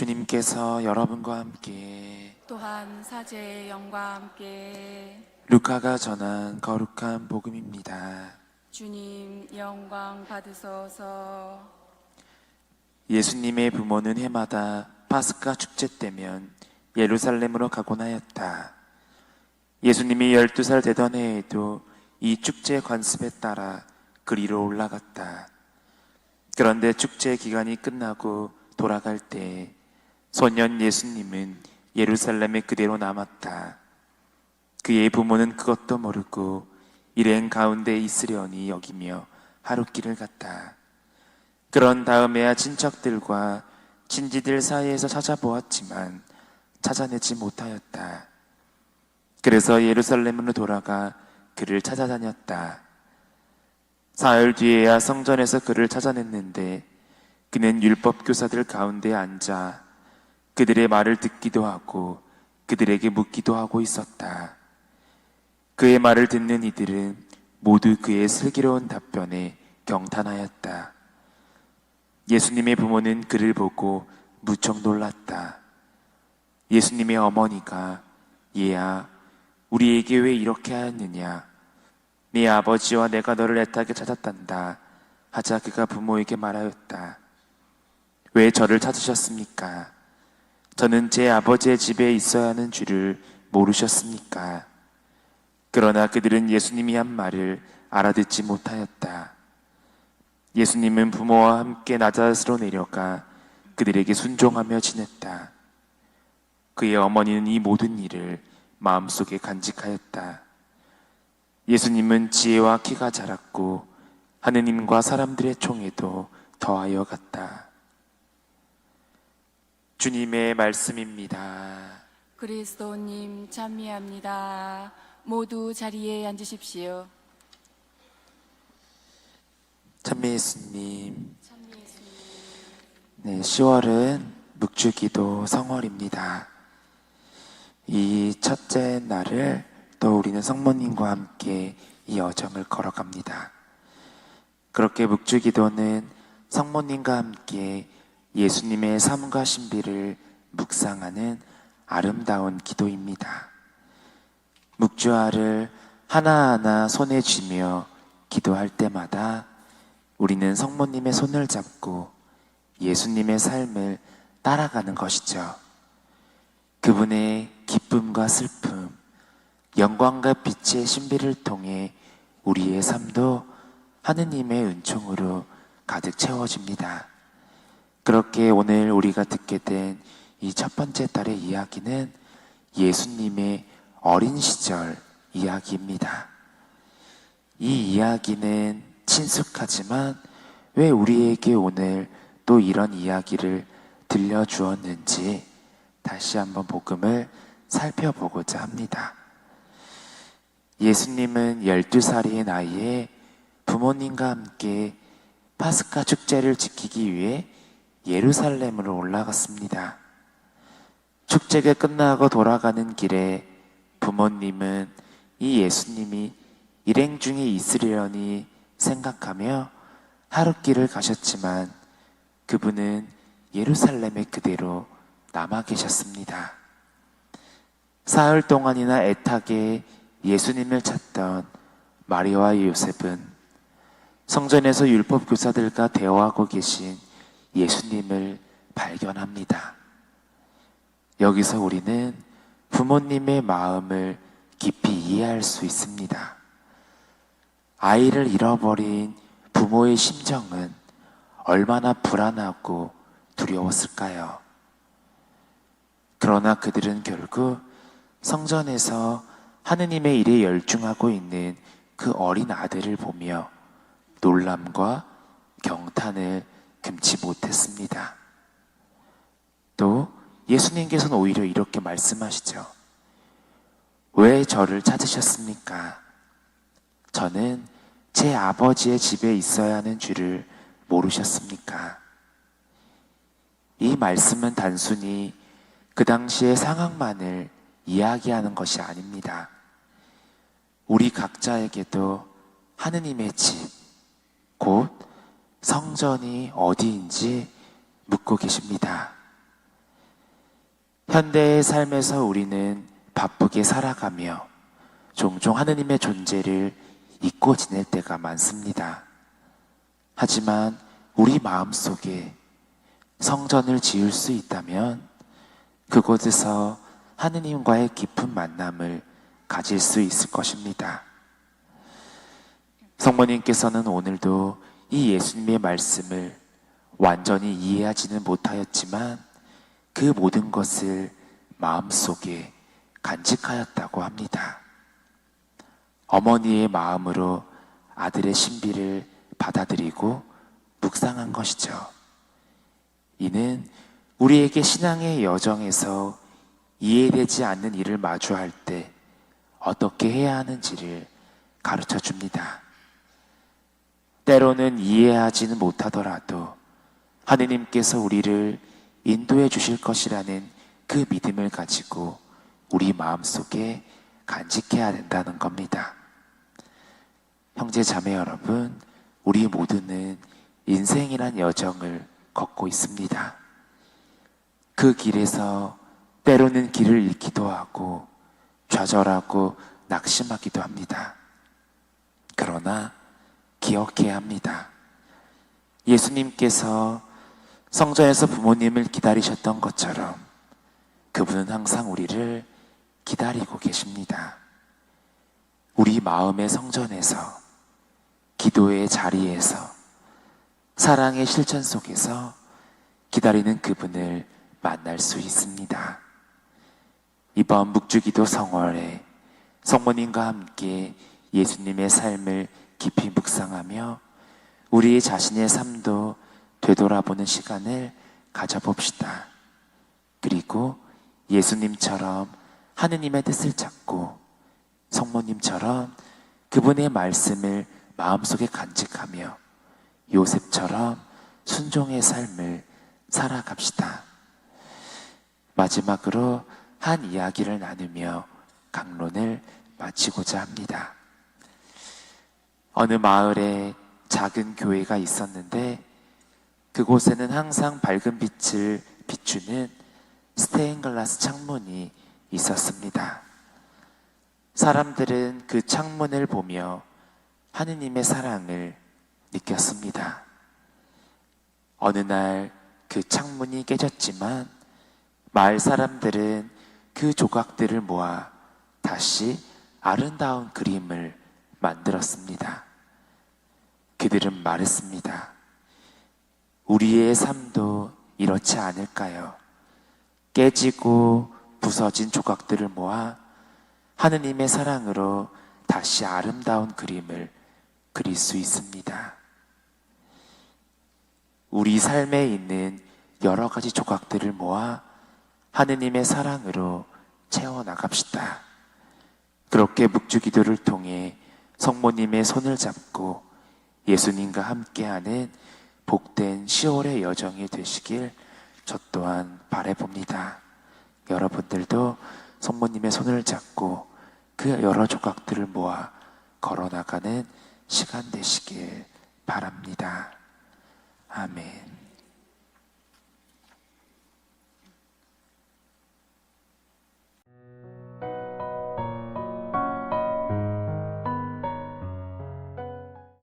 주님께서 여러분과 함께 또한 사제의 영과 함께 루카가 전한 거룩한 복음입니다. 주님 영광 받으소서 예수님의 부모는 해마다 파스카 축제 때면 예루살렘으로 가곤 하였다. 예수님이 12살 되던 해에도 이 축제 관습에 따라 그리로 올라갔다. 그런데 축제 기간이 끝나고 돌아갈 때 소년 예수님은 예루살렘에 그대로 남았다. 그의 부모는 그것도 모르고 일행 가운데 있으려니 여기며 하룻길을 갔다. 그런 다음에야 친척들과 친지들 사이에서 찾아보았지만 찾아내지 못하였다. 그래서 예루살렘으로 돌아가 그를 찾아다녔다. 사흘 뒤에야 성전에서 그를 찾아냈는데 그는 율법 교사들 가운데 앉아 그들의 말을 듣기도 하고 그들에게 묻기도 하고 있었다. 그의 말을 듣는 이들은 모두 그의 슬기로운 답변에 경탄하였다. 예수님의 부모는 그를 보고 무척 놀랐다. 예수님의 어머니가 얘야, 우리에게 왜 이렇게 하였느냐? 네 아버지와 내가 너를 애타게 찾았단다. 하자 그가 부모에게 말하였다. 왜 저를 찾으셨습니까? 저는 제 아버지의 집에 있어야 하는 줄을 모르셨습니까? 그러나 그들은 예수님이 한 말을 알아듣지 못하였다. 예수님은 부모와 함께 나자스로 내려가 그들에게 순종하며 지냈다. 그의 어머니는 이 모든 일을 마음속에 간직하였다. 예수님은 지혜와 키가 자랐고 하느님과 사람들의 총에도 더하여 갔다. 주님의 말씀입니다. 그리스도님 찬미합니다 모두 자리에 앉으십시오 찬미 예수님. 네, 10월은 묵주기도 성월입니다. 이 첫째 날을 또 우리는 성모님과 함께 이 여정을 걸어갑니다. 그렇게 묵주기도는 성모님과 함께 예수님의 삶과 신비를 묵상하는 아름다운 기도입니다. 묵주알을 하나하나 손에 쥐며 기도할 때마다 우리는 성모님의 손을 잡고 예수님의 삶을 따라가는 것이죠. 그분의 기쁨과 슬픔, 영광과 빛의 신비를 통해 우리의 삶도 하느님의 은총으로 가득 채워집니다. 그렇게 오늘 우리가 듣게 된 이 첫 번째 딸의 이야기는 예수님의 어린 시절 이야기입니다. 이 이야기는 친숙하지만 왜 우리에게 오늘 또 이런 이야기를 들려주었는지 다시 한번 복음을 살펴보고자 합니다. 예수님은 12살의 나이에 부모님과 함께 파스카 축제를 지키기 위해 예루살렘으로 올라갔습니다. 축제가 끝나고 돌아가는 길에 부모님은 이 예수님이 일행 중에 있으려니 생각하며 하룻길을 가셨지만 그분은 예루살렘에 그대로 남아 계셨습니다. 사흘 동안이나 애타게 예수님을 찾던 마리아와 요셉은 성전에서 율법 교사들과 대화하고 계신 예수님을 발견합니다. 여기서 우리는 부모님의 마음을 깊이 이해할 수 있습니다. 아이를 잃어버린 부모의 심정은 얼마나 불안하고 두려웠을까요? 그러나 그들은 결국 성전에서 하느님의 일에 열중하고 있는 그 어린 아들을 보며 놀람과 경탄을 금치 못했습니다. 또 예수님께서는 오히려 이렇게 말씀하시죠. 왜 저를 찾으셨습니까? 저는 제 아버지의 집에 있어야 하는 줄을 모르셨습니까? 이 말씀은 단순히 그 당시의 상황만을 이야기하는 것이 아닙니다. 우리 각자에게도 하느님의 집, 곧 성전이 어디인지 묻고 계십니다. 현대의 삶에서 우리는 바쁘게 살아가며 종종 하느님의 존재를 잊고 지낼 때가 많습니다. 하지만 우리 마음 속에 성전을 지을 수 있다면 그곳에서 하느님과의 깊은 만남을 가질 수 있을 것입니다. 성모님께서는 오늘도 이 예수님의 말씀을 완전히 이해하지는 못하였지만 그 모든 것을 마음속에 간직하였다고 합니다. 어머니의 마음으로 아들의 신비를 받아들이고 묵상한 것이죠. 이는 우리에게 신앙의 여정에서 이해되지 않는 일을 마주할 때 어떻게 해야 하는지를 가르쳐 줍니다. 때로는 이해하지는 못하더라도 하느님께서 우리를 인도해 주실 것이라는 그 믿음을 가지고 우리 마음속에 간직해야 된다는 겁니다. 형제 자매 여러분, 우리 모두는 인생이란 여정을 걷고 있습니다. 그 길에서 때로는 길을 잃기도 하고 좌절하고 낙심하기도 합니다. 그러나 기억해야 합니다. 예수님께서 성전에서 부모님을 기다리셨던 것처럼 그분은 항상 우리를 기다리고 계십니다. 우리 마음의 성전에서 기도의 자리에서 사랑의 실천 속에서 기다리는 그분을 만날 수 있습니다. 이번 묵주기도 성월에 성모님과 함께 예수님의 삶을 깊이 묵상하며 우리 자신의 삶도 되돌아보는 시간을 가져봅시다. 그리고 예수님처럼 하느님의 뜻을 찾고 성모님처럼 그분의 말씀을 마음속에 간직하며 요셉처럼 순종의 삶을 살아갑시다. 마지막으로 한 이야기를 나누며 강론을 마치고자 합니다. 어느 마을에 작은 교회가 있었는데 그곳에는 항상 밝은 빛을 비추는 스테인글라스 창문이 있었습니다. 사람들은 그 창문을 보며 하느님의 사랑을 느꼈습니다. 어느 날 그 창문이 깨졌지만 마을 사람들은 그 조각들을 모아 다시 아름다운 그림을 만들었습니다. 그들은 말했습니다. 우리의 삶도 이렇지 않을까요? 깨지고 부서진 조각들을 모아 하느님의 사랑으로 다시 아름다운 그림을 그릴 수 있습니다. 우리 삶에 있는 여러 가지 조각들을 모아 하느님의 사랑으로 채워나갑시다. 그렇게 묵주 기도를 통해 성모님의 손을 잡고 예수님과 함께하는 복된 10월의 여정이 되시길 저 또한 바래봅니다. 여러분들도 성모님의 손을 잡고 그 여러 조각들을 모아 걸어나가는 시간 되시길 바랍니다. 아멘.